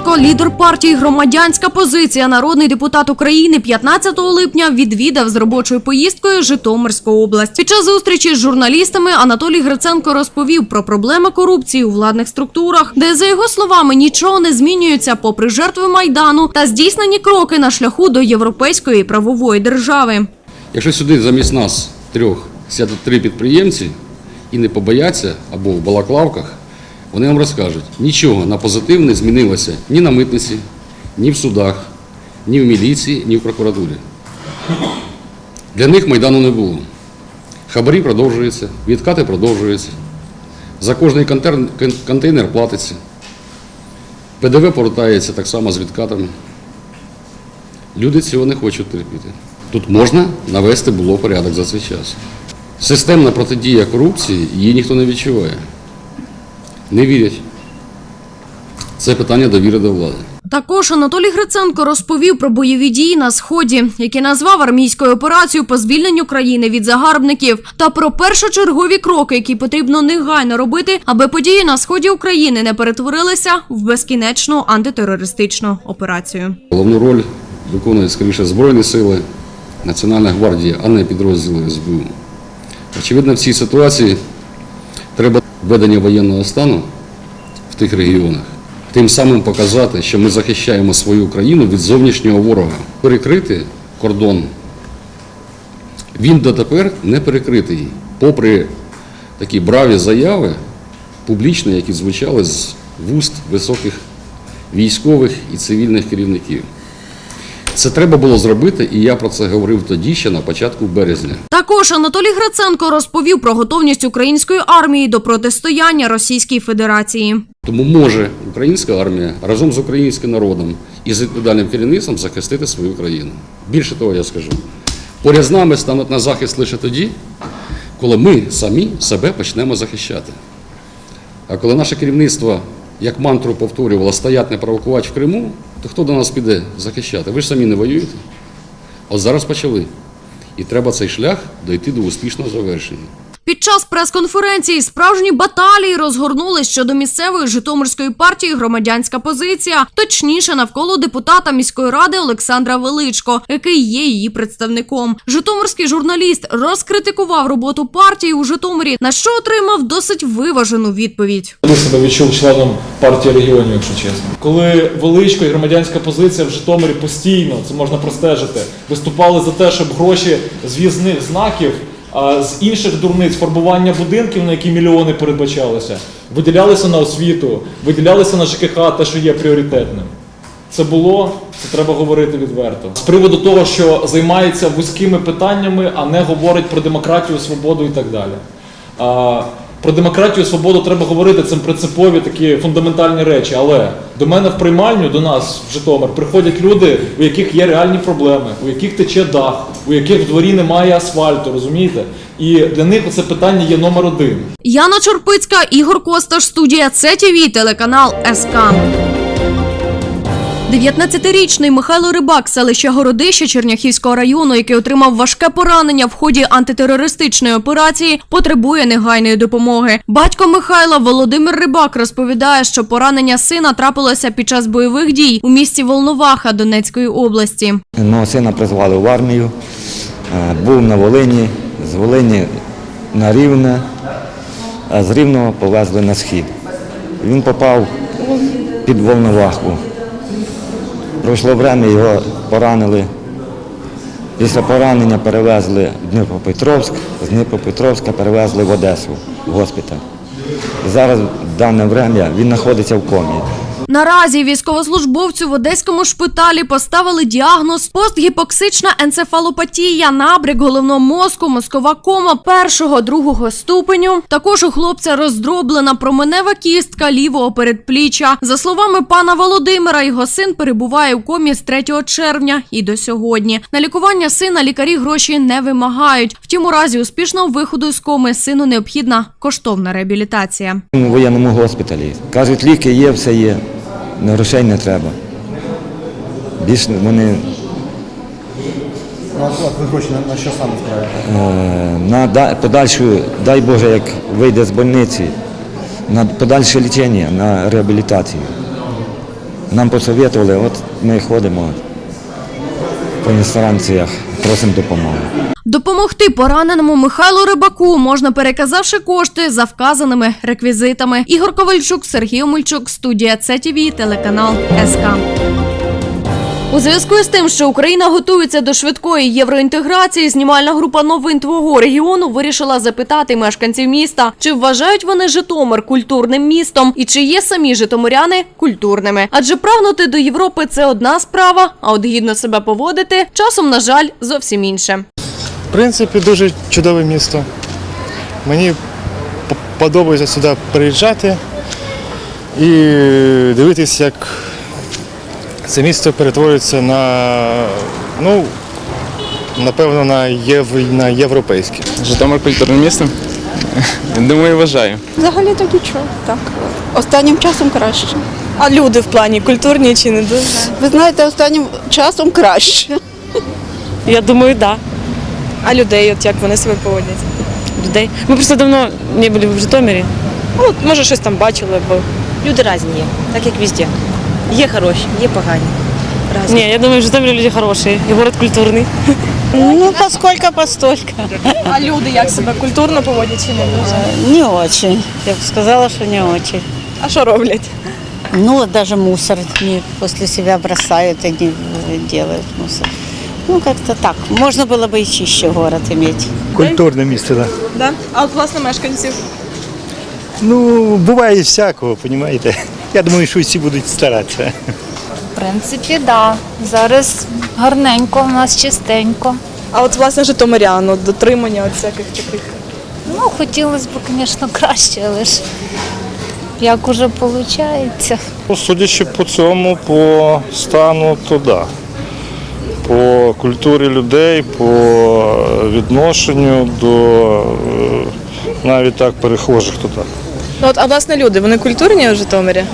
Анатолій лідер партії Громадянська позиція, народний депутат України, 15 липня відвідав з робочою поїздкою Житомирську область. Під час зустрічі з журналістами Анатолій Гриценко розповів про проблеми корупції у владних структурах, де за його словами нічого не змінюється, попри жертви майдану та здійснені кроки на шляху до європейської правової держави. Якщо сюди замість нас трьох сядуть три підприємці і не побояться або в балаклавках, вони вам розкажуть, нічого на позитив не змінилося ні на митниці, ні в судах, ні в міліції, ні в прокуратурі. Для них Майдану не було. Хабарі продовжуються, відкати продовжуються. За кожний контейнер, платиться. ПДВ повертається так само з відкатами. Люди цього не хочуть терпіти. Тут можна навести було порядок за цей час. Системна протидія корупції її ніхто не відчуває. Не вірять. Це питання довіри до влади. Також Анатолій Гриценко розповів про бойові дії на сході, які назвав армійською операцією по звільненню країни від загарбників, та про першочергові кроки, які потрібно негайно робити, аби події на сході України не перетворилися в безкінечну антитерористичну операцію. Головну роль виконують скоріше Збройні сили, Національна гвардія, а не підрозділи СБУ. Очевидно, в цій ситуації треба введення воєнного стану в тих регіонах, тим самим показати, що ми захищаємо свою країну від зовнішнього ворога. Перекрити кордон. Він дотепер не перекритий, попри такі браві заяви публічні, які звучали з вуст високих військових і цивільних керівників. Це треба було зробити, і я про це говорив тоді, ще на початку березня. Також Анатолій Гриценко розповів про готовність української армії до протистояння Російській Федерації. Тому може українська армія разом з українським народом і з відповідальним керівництвом захистити свою країну. Більше того, я скажу, поряд з нами стануть на захист лише тоді, коли ми самі себе почнемо захищати. А коли наше керівництво, як мантру повторювала стоять не провокувати в Криму, то хто до нас піде захищати? Ви ж самі не воюєте. От зараз почали. І треба цей шлях дойти до успішного завершення. Під час прес-конференції справжні баталії розгорнулись щодо місцевої Житомирської партії громадянська позиція, точніше навколо депутата міської ради Олександра Величко, який є її представником. Житомирський журналіст розкритикував роботу партії у Житомирі, на що отримав досить виважену відповідь. Я себе відчув членом партії регіонів, якщо чесно. Коли величко і громадянська позиція в Житомирі постійно, це можна простежити, виступали за те, щоб гроші з в'їзних знаків, з інших дурниць фарбування будинків, на які мільйони передбачалися, виділялися на освіту, виділялися на ЖКХ, те, що є пріоритетним. Це було, це треба говорити відверто. З приводу того, що займається вузькими питаннями, а не говорить про демократію, свободу і так далі. Про демократію, свободу треба говорити, це принципові такі фундаментальні речі. Але до мене в приймальню, до нас в Житомир, приходять люди, у яких є реальні проблеми, у яких тече дах, у яких в дворі немає асфальту, розумієте? І для них це питання є номер один. Яна Чорпицька, Ігор Косташ, студія ЦТВ, телеканал СК. 19-річний Михайло Рибак, селища Городище Черняхівського району, який отримав важке поранення в ході антитерористичної операції, потребує негайної допомоги. Батько Михайла Володимир Рибак розповідає, що поранення сина трапилося під час бойових дій у місті Волноваха Донецької області. Мого сина призвали в армію, е, був на Волині, з Волині на Рівне, а з Рівного повезли на схід. Він попав під Волноваху. Пройшло время, його поранили. Після поранення перевезли в Дніпропетровськ, з Дніпропетровська перевезли в Одесу в госпіталь. Зараз в дане время він знаходиться в комі. Наразі військовослужбовцю в одеському шпиталі поставили діагноз постгіпоксична енцефалопатія, набряк головного мозку, мозкова кома першого другого ступеню. Також у хлопця роздроблена променева кістка лівого передпліччя. За словами пана Володимира, його син перебуває в комі з 3 червня і до сьогодні. На лікування сина лікарі гроші не вимагають. Втім, у разі успішного виходу з коми сину необхідна коштовна реабілітація. У воєнному госпіталі. Кажуть, ліки є, все є. Грошей не треба. Більше вони Ну, а ви гроші на, на що саме збираєте? е, на да- подальшу, дай Боже, як вийде з больниці, на подальше лічення, на реабілітацію. Нам посоветували, от ми ходимо по інстанціях, просимо допомоги. Допомогти пораненому Михайлу Рибаку можна переказавши кошти за вказаними реквізитами. Ігор Ковальчук, Сергій Омельчук, студія ЦТВ, телеканал СК. У зв'язку з тим, що Україна готується до швидкої євроінтеграції, знімальна група новин твого регіону вирішила запитати мешканців міста, чи вважають вони Житомир культурним містом і чи є самі житомиряни культурними. Адже прагнути до Європи це одна справа, а от гідно себе поводити часом, на жаль, зовсім інше. В принципі, дуже чудове місто. Мені подобається сюди приїжджати і дивитися, як це місто перетворюється на, ну, напевно, на, єв... на європейське. Житомир культурним містом? Думаю, вважаю. Взагалі то нічого, так. Останнім часом краще. А люди в плані культурні чи не дуже? Ви знаєте, останнім часом краще. Я думаю, так. Да. А людей, от як вони себе поводять? людей. Ми просто давно не були в Житомирі. Ну, от, може, щось там бачили, бо Люди різні є, так як везде. Є хороші, є погані. Разні. Ні, я думаю, в Житомирі люди хороші, і город культурний. Ну, поскольку постолько. а люди як себе культурно поводять чи не дуже? Не очень. Я бы сказала, что не очень. А що роблять? Ну, вот даже мусор не после себя бросают и не э, делают мусор. Ну, как-то так. Можно было бы и чище город иметь. Культурне місто, так. Да? А от власне мешканців. Ну, буває всякого, розумієте. Я думаю, що всі будуть старатися. В принципі, так. Да. Зараз гарненько, у нас чистенько. А от власне житомирян, от дотримання от всяких таких. Ну, хотілося б, звісно, краще, але ж як уже виходить. Судячи по цьому, по стану, то да. По культурі людей, по відношенню до е, навіть так перехожих, так. Ну от, а власне люди, вони культурні у Житомирі?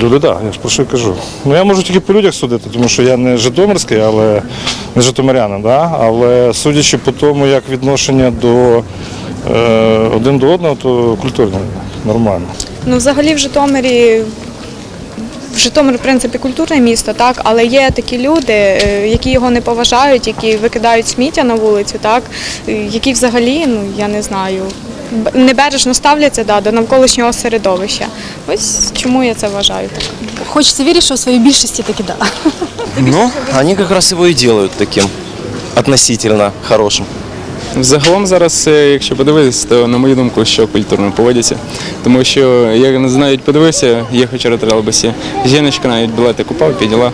Люди, так, я ж про що кажу. Ну я можу тільки по людях судити, тому що я не житомирський, але не житомирянин, да? але судячи по тому, як відношення до е, один до одного, то культурно, нормально. Ну, взагалі в Житомирі. В Житомир, в принципі, культурне місто, так, але є такі люди, е, які його не поважають, які викидають сміття на вулицю, так, е, які взагалі, ну я не знаю, небережно ставляться да, до навколишнього середовища. Ось чому я це вважаю так. Хочеться вірити, що в своїй більшості таки да. Ну, они как раз его и делают таким относительно хорошим. Загалом зараз, е, якщо подивитися, то на мою думку, що культурно поводяться. Тому що я не знаю, подивився, їхав вчора тролейбусі. Жіночка навіть білети купав, підняла.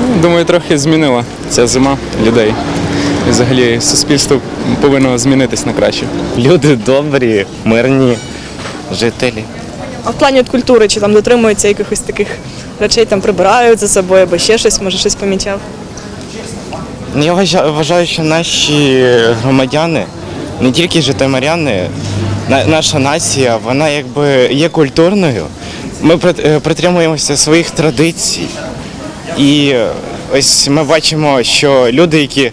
Ну, Думаю, трохи змінила ця зима людей. І взагалі суспільство повинно змінитись на краще. Люди добрі, мирні жителі. А в плані от культури, чи там дотримуються якихось таких речей, там прибирають за собою або ще щось, може щось помічав. Ну, Я вважа- вважаю, що наші громадяни, не тільки житомиряни, наша нація, вона якби є культурною. Ми е, притримуємося своїх традицій. І ось ми бачимо, що люди, які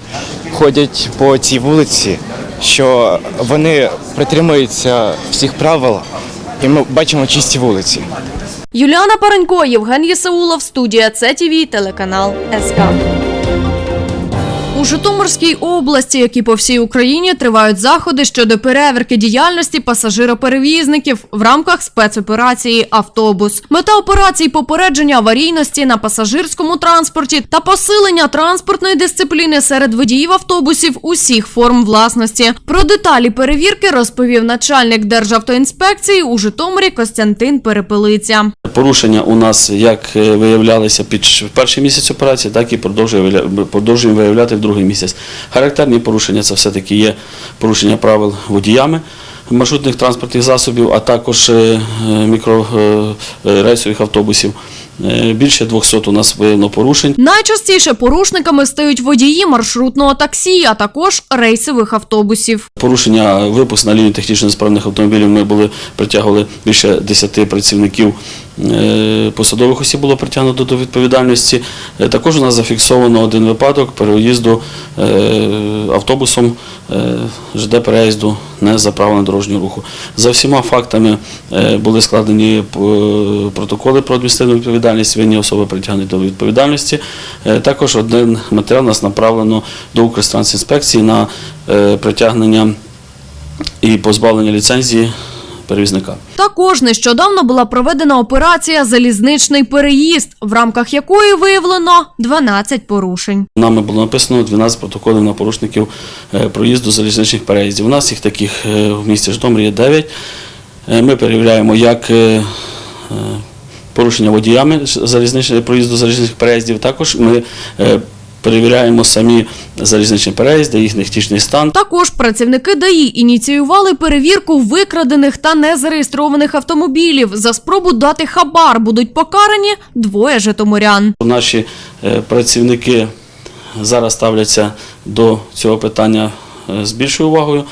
ходять по цій вулиці, що вони притримуються всіх правил, і ми бачимо чисті вулиці. Юліана Паренько, Євген Єсаулов, студія ЦТВ, телеканал СК. У Житомирській області, як і по всій Україні, тривають заходи щодо перевірки діяльності пасажироперевізників в рамках спецоперації Автобус. Мета операції попередження аварійності на пасажирському транспорті та посилення транспортної дисципліни серед водіїв автобусів усіх форм власності. Про деталі перевірки розповів начальник Державтоінспекції у Житомирі Костянтин Перепелиця. Порушення у нас як е, виявлялися під перший місяць операції, так і продовжує продовжуємо виявляти в другий місяць. Характерні порушення це все-таки є порушення правил водіями маршрутних транспортних засобів, а також е, е, мікрорейсових автобусів. Е, Більше 200 у нас виявлено порушень. Найчастіше порушниками стають водії маршрутного таксі, а також рейсових автобусів. Порушення випуск на лінію технічно несправних автомобілів ми були притягували більше 10 працівників е, посадових осіб було притягнуто до відповідальності. Е, Також у нас зафіксовано один випадок переїзду автобусом ЖД переїзду не за правилами дорожнього руху. За всіма фактами були складені протоколи про адміністративну відповідальність, винні особи притягнуті до відповідальності. Е, Також один матеріал нас направлено до Укртрансінспекції на е, притягнення і позбавлення ліцензії перевізника. Також нещодавно була проведена операція Залізничний переїзд, в рамках якої виявлено 12 порушень. Нами було написано 12 протоколів на порушників е, проїзду залізничних переїздів. У нас їх таких в місті Житомирі є 9. Е, Ми перевіряємо як порушення водіями залізничного проїзду залізничних переїздів. Також ми е, перевіряємо самі залізничні переїзди, їхній технічний стан. Також працівники ДАІ ініціювали перевірку викрадених та незареєстрованих автомобілів. За спробу дати хабар будуть покарані двоє житомирян. Наші е, працівники зараз ставляться до цього питання е, з більшою увагою,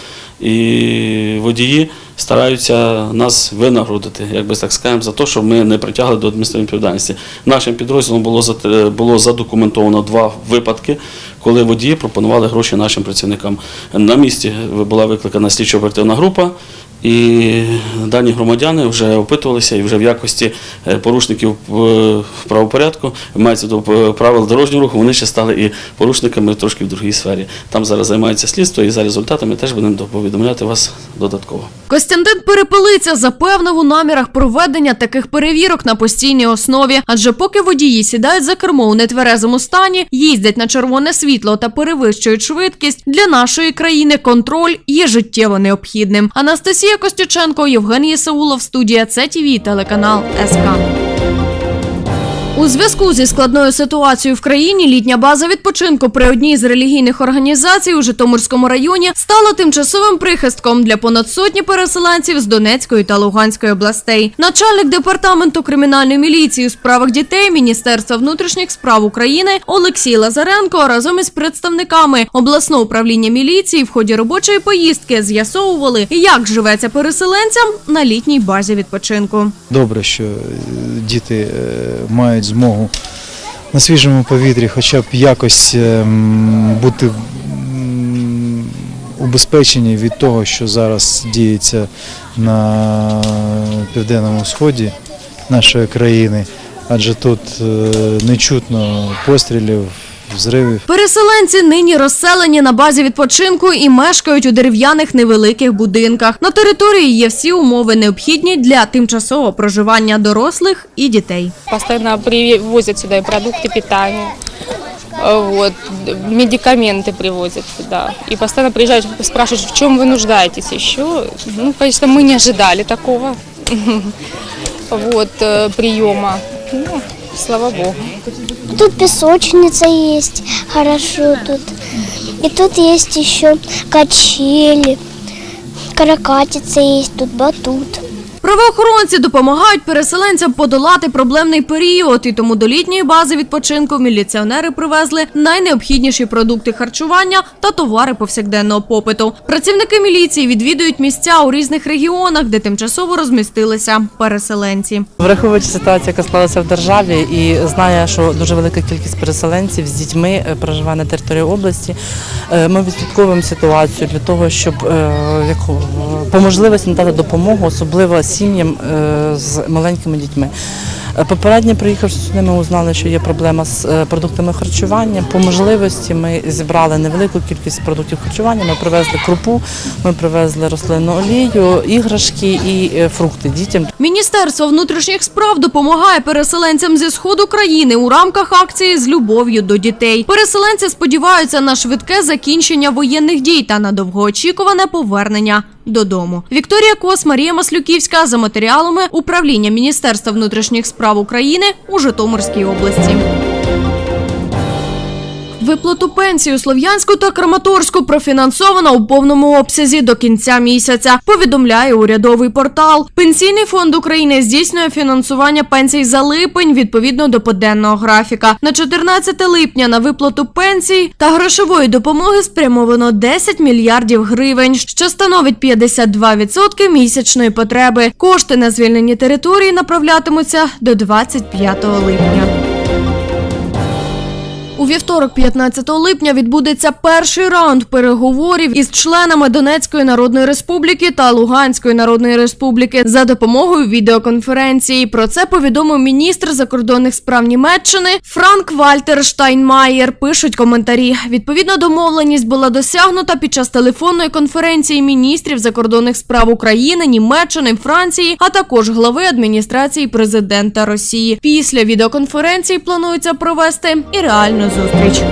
і водії стараються нас винагородити, як би так скажемо, за те, що ми не притягли до адміністративної відповідальності. Нашим підрозділом було зат- було задокументовано два випадки, коли водії пропонували гроші нашим працівникам. На місці була викликана слідчо-оперативна група. І дані громадяни вже опитувалися і вже в якості е, порушників е, правопорядку, мається до правил дорожнього руху, вони ще стали і порушниками трошки в другій сфері. Там зараз займається слідство, і за результатами теж будемо повідомляти вас додатково. Костянтин Перепелиця запевнив у намірах проведення таких перевірок на постійній основі. Адже поки водії сідають за кермо у нетверезому стані, їздять на червоне світло та перевищують швидкість, для нашої країни контроль є життєво необхідним. Анастасія Костюченко, Євген Єсаулов, студія ЦТВ, телеканал СК. У зв'язку зі складною ситуацією в країні літня база відпочинку при одній з релігійних організацій у Житомирському районі стала тимчасовим прихистком для понад сотні переселенців з Донецької та Луганської областей. Начальник департаменту кримінальної міліції у справах дітей Міністерства внутрішніх справ України Олексій Лазаренко разом із представниками обласного управління міліції в ході робочої поїздки з'ясовували, як живеться переселенцям на літній базі відпочинку. Добре, що е, діти е, мають змогу на свіжому повітрі хоча б якось ем, бути убезпечені від того, що зараз діється на південному сході нашої країни, адже тут е, не чутно пострілів, взривів. Переселенці нині розселені на базі відпочинку і мешкають у дерев'яних невеликих будинках. На території є всі умови необхідні для тимчасового проживання дорослих і дітей. Постоянно привозят сюда и продукты питания, э, вот, медикаменты привозят сюда. И постоянно приезжают, спрашивают, в чем вы нуждаетесь еще. Ну, конечно, мы не ожидали такого вот, э, приема. Ну, слава богу. Тут песочница есть, хорошо тут. И тут есть еще качели, каракатица есть, тут батут. Правоохоронці допомагають переселенцям подолати проблемний період, і тому до літньої бази відпочинку міліціонери привезли найнеобхідніші продукти харчування та товари повсякденного попиту. Працівники міліції відвідують місця у різних регіонах, де тимчасово розмістилися переселенці. Враховуючи ситуацію, яка склалася в державі, і знає, що дуже велика кількість переселенців з дітьми е, проживає на території області, е, ми відслідковуємо ситуацію для того, щоб е, по можливості надати допомогу, особливо сім'ям е, з маленькими дітьми. Е, Попередньо приїхавши сюди, ми узнали, що є проблема з е, продуктами харчування. По можливості ми зібрали невелику кількість продуктів харчування. Ми привезли крупу, ми привезли рослинну олію, іграшки і е, фрукти дітям. Міністерство внутрішніх справ допомагає переселенцям зі сходу країни у рамках акції з любов'ю до дітей. Переселенці сподіваються на швидке закінчення воєнних дій та на довгоочікуване повернення додому. Вікторія Кос, Марія Маслюківська за матеріалами управління Міністерства внутрішніх справ України у Житомирській області. Виплату пенсії у Слов'янську та Краматорську профінансовано у повному обсязі до кінця місяця. Повідомляє урядовий портал. Пенсійний фонд України здійснює фінансування пенсій за липень відповідно до поденного графіка. На 14 липня на виплату пенсій та грошової допомоги спрямовано 10 мільярдів гривень, що становить 52% місячної потреби. Кошти на звільнені території направлятимуться до 25 липня. У вівторок, 15 липня, відбудеться перший раунд переговорів із членами Донецької Народної Республіки та Луганської Народної Республіки за допомогою відеоконференції. Про це повідомив міністр закордонних справ Німеччини Франк Вальтер Штайнмаєр. Пишуть коментарі. Відповідна домовленість була досягнута під час телефонної конференції міністрів закордонних справ України, Німеччини, Франції, а також глави адміністрації президента Росії. Після відеоконференції планується провести і реальну зустріч.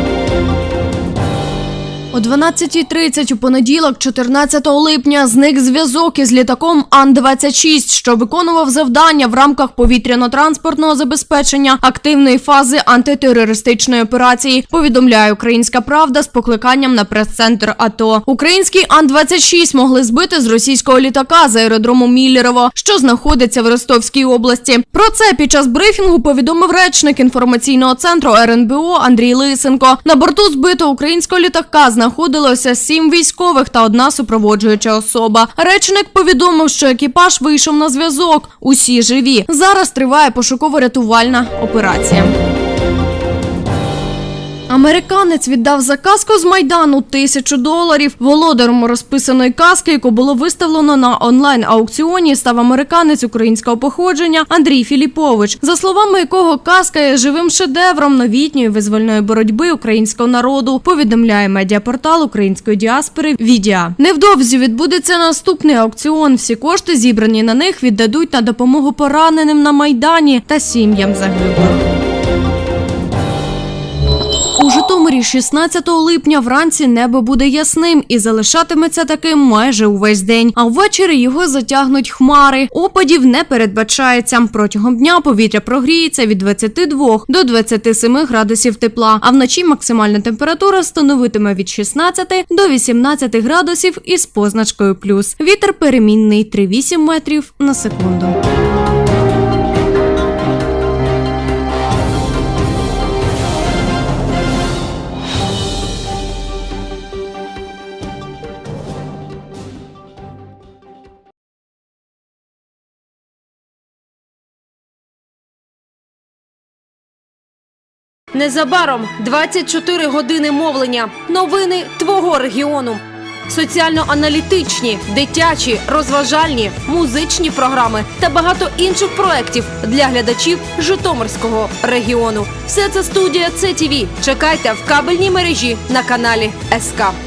О 12.30 у понеділок, 14 липня, зник зв'язок із літаком Ан-26, що виконував завдання в рамках повітряно-транспортного забезпечення активної фази антитерористичної операції. Повідомляє Українська Правда з покликанням на прес-центр АТО. Український Ан-26 могли збити з російського літака з аеродрому Міллерово, що знаходиться в Ростовській області. Про це під час брифінгу повідомив речник інформаційного центру РНБО Андрій Лисенко. На борту збитого українського літака знаходилося сім військових та одна супроводжуюча особа. Речник повідомив, що екіпаж вийшов на зв'язок. Усі живі. Зараз триває пошуково-рятувальна операція. Американець віддав за каску з майдану тисячу доларів. Володарем розписаної каски, яку було виставлено на онлайн аукціоні, став американець українського походження Андрій Філіпович, за словами якого каска є живим шедевром новітньої визвольної боротьби українського народу. Повідомляє медіапортал української діаспори Відіа. Невдовзі відбудеться наступний аукціон. Всі кошти зібрані на них віддадуть на допомогу пораненим на майдані та сім'ям загиблих. У 16 липня вранці небо буде ясним і залишатиметься таким майже увесь день. А ввечері його затягнуть хмари. Опадів не передбачається. Протягом дня повітря прогріється від 22 до 27 градусів тепла. А вночі максимальна температура становитиме від 16 до 18 градусів із позначкою плюс. Вітер перемінний 3,8 метрів на секунду. Незабаром 24 години мовлення. Новини твого регіону. Соціально-аналітичні, дитячі, розважальні, музичні програми та багато інших проєктів для глядачів Житомирського регіону. Все це студія ЦТВ. Чекайте в кабельній мережі на каналі СК.